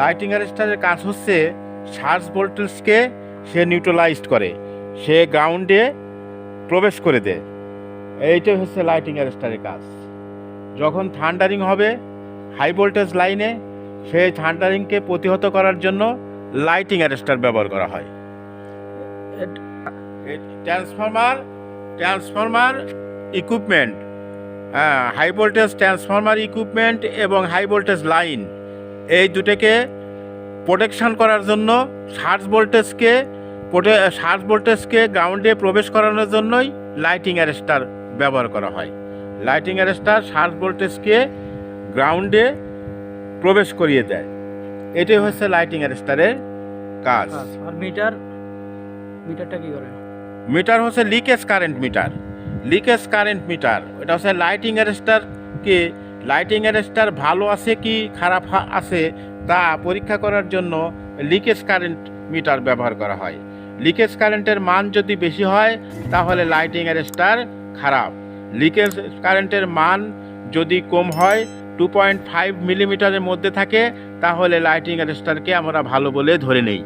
Lighting অ্যারেস্টারের কাজ হচ্ছে search ভোল্টেজকে সে নিউট্রালাইজড করে, সে গ্রাউন্ডে প্রবেশ করে দেয়। এইটাই হচ্ছে লাইটিং অ্যারেস্টারের কাজ। যখন থান্ডারিং হবে হাই ভোল্টেজ লাইনে সেই থান্ডারিংকে প্রতিহত করার জন্য লাইটিং অ্যারেস্টার ব্যবহার করা হয়। ট্রান্সফরমার ট্রান্সফরমার ইকুইপমেন্ট হ্যাঁ হাই ভোল্টেজ ট্রান্সফরমার ইকুইপমেন্ট এবং হাই ভোল্টেজ লাইন এই দুটোকে প্রোটেকশন করার জন্য সার্চ ভোল্টেজকে সার্চ ভোল্টেজকে গ্রাউন্ডে প্রবেশ করানোর জন্যই লাইটিং অ্যারেস্টার ব্যবহার করা হয়। লাইটিং অ্যারেস্টার সার্চ ভোল্টেজকে গ্রাউন্ডে প্রবেশ করিয়ে দেয়। এটাই হচ্ছে লাইটিং অ্যারেস্টারের কাজ। আর মিটার মিটারটা কি করে? মিটার হচ্ছে leakage current meter leakage current meter এটা হচ্ছে লাইটিং অ্যারেস্টার কি লাইটিং অ্যারেস্টার ভালো আছে কি খারাপ আছে তা পরীক্ষা করার জন্য লিকেজ কারেন্ট মিটার ব্যবহার করা হয়। লিকেজ কারেন্টের মান যদি বেশি হয়, তাহলে লাইটিং অ্যারেস্টার খারাপ। লিকেজ কারেন্টের মান যদি কম হয় টু পয়েন্ট ফাইভ মিলিমিটারের মধ্যে থাকে, তাহলে লাইটিং অ্যারেস্টারকে আমরা ভালো বলে ধরে নেই।